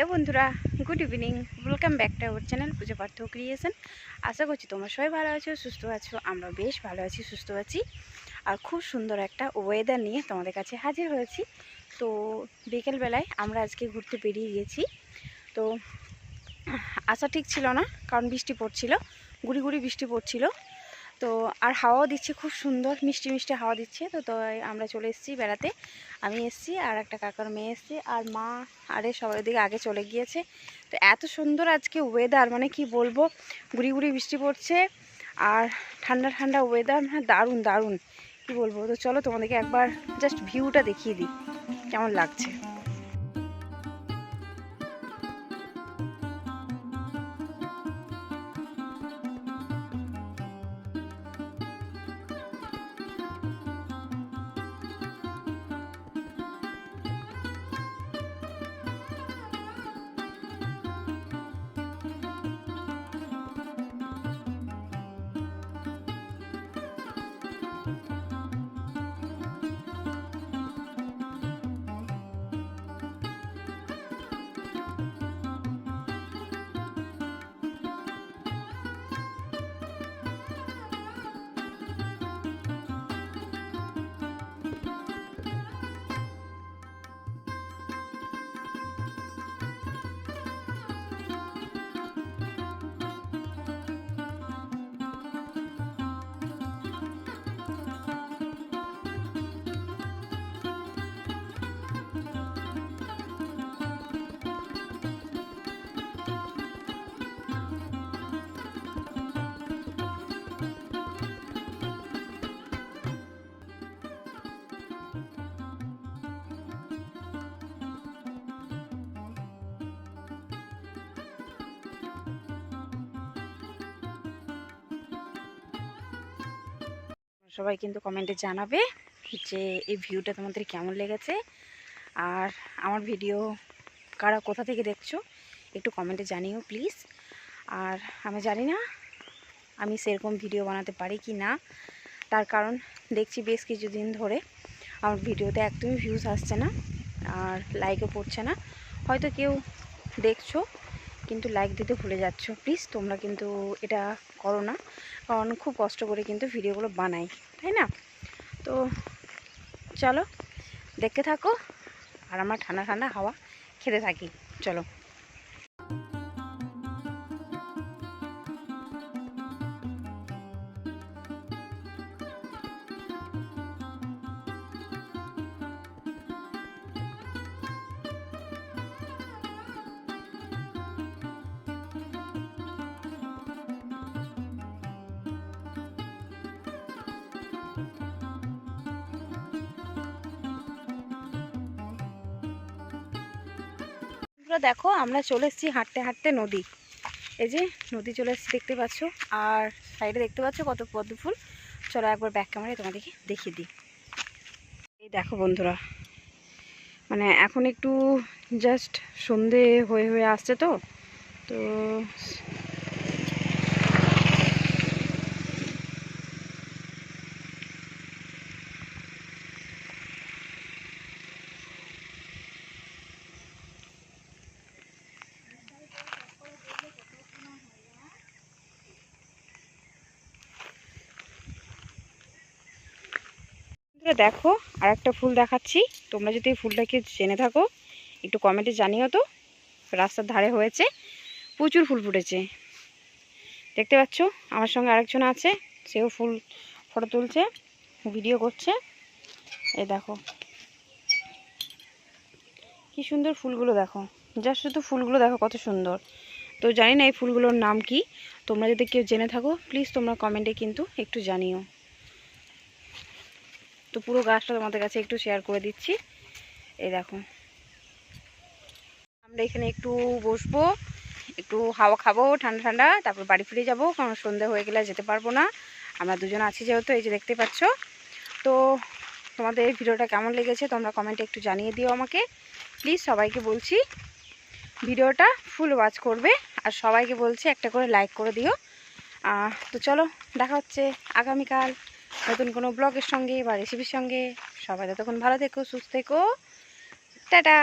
Hello বন্ধুরা good evening welcome back to our channel Pujo Partha creation আশা করছি তোমরা সবাই ভালো আছো, সুস্থ আছো আমরা বেশ ভালো আছি, সুস্থ আছি। আর খুব সুন্দর একটা ওয়েদার নিয়ে তোমাদের কাছে হাজির হয়েছি। তো বিকেলবেলায় আমরা আজকে ঘুরতে বেরিয়ে গেছি তো আসা ঠিক ছিল না, কারণ বৃষ্টি পড়ছিল, গুড়ি গুড়ি বৃষ্টি পড়ছিল। তো আর হাওয়াও দিচ্ছে, খুব সুন্দর, মিষ্টি মিষ্টি হাওয়া দিচ্ছে। তো তো আমরা চলে এসেছি বেড়াতে। আমি এসেছি আর একটা কাকার মেয়ে এসেছি আর মা আরে সবার দিকে আগে চলে গিয়েছে। তো এত সুন্দর আজকে ওয়েদার মানে কি বলব, গুড়ি গুড়ি বৃষ্টি পড়ছে আর ঠান্ডা ঠান্ডা ওয়েদার মানে দারুণ দারুণ। কি বলব? তো চলো তোমাদেরকে একবার জাস্ট ভিউটা দেখিয়ে দিই, কেমন লাগছে। সবাই কিন্তু কমেন্টে জানাবে যে এই ভিউটা তোমাদের কেমন লেগেছে। আর আমার ভিডিও কারা কোথা থেকে দেখছ, একটু কমেন্টে জানিও প্লিজ। আর আমি জানি না আমি সেরকম ভিডিও বানাতে পারি কি না। তার কারণ দেখছি বেশ কিছুদিন ধরে আমার ভিডিওতে একদমই ভিউজ আসছে না, আর লাইকও পড়ছে না। হয়তো কেউ দেখছ কিন্তু লাইক দিতে ভুলে যাচ্ছ। প্লিজ তোমরা কিন্তু এটা করো না। কারণ খুব কষ্ট করে কিন্তু ভিডিওগুলো বানাই, তাই না? তো চলো, দেখতে থাকো। আর আমার ঠান্ডা ঠান্ডা হাওয়া খেতে থাকি। চলো। দেখো, আমরা চলে এসেছি হাঁটতে হাঁটতে নদী। এই যে নদী চলে এসেছি, দেখতে পাচ্ছ? আর সাইডে দেখতে পাচ্ছ কত পদ্ম ফুল? চলো একবার ব্যাক ক্যামেরায় তোমাদেরকে দেখিয়ে দিই। এই দেখো বন্ধুরা মানে এখন একটু জাস্ট সন্ধে হয়ে হয়ে আসছে তো। তো বন্ধুরা দেখো আর একটা ফুল দেখাচ্ছি। তোমরা যদি এই ফুলটাকে জেনে থাকো, একটু কমেন্টে জানিও তো, রাস্তার ধারে হয়েছে, প্রচুর ফুল ফুটেছে। দেখতে পাচ্ছ, আমার সঙ্গে আরেকজন আছে, সেও ফুল ফটো তুলছে, ভিডিও করছে। এই দেখো। কি সুন্দর ফুলগুলো দেখো। যা শুধু ফুলগুলো দেখো, কত সুন্দর। তো জানি না এই ফুলগুলোর নাম কি। তোমরা যদি কেউ জেনে থাকো, প্লিজ তোমরা কমেন্টে কিন্তু একটু জানিও। তো পুরো গাছটা তোমাদের কাছে একটু শেয়ার করে দিচ্ছি। এই দেখো। আমরা এখানে একটু বসবো, একটু হাওয়া খাব, ঠান্ডা ঠান্ডা, তারপর বাড়ি ফিরে যাব, কারণ সন্ধে হয়ে গেলে যেতে পারব না। আমরা দুজন আছি যেহেতু, এই যে দেখতে পাচ্ছ। তো তোমাদের এই ভিডিওটা কেমন লেগেছে তোমরা কমেন্টে একটু জানিয়ে দিও আমাকে। প্লিজ সবাইকে বলছি, ভিডিওটা ফুল ওয়াচ করবে, আর সবাইকে বলছি একটা করে লাইক করে দিও। তো চলো, দেখা হচ্ছে আগামীকাল। নতুন কোনো ব্লগের সঙ্গে বা রেসিপির সঙ্গে সবাই ততক্ষণ ভালো থেকো সুস্থ থেকো। টাটা!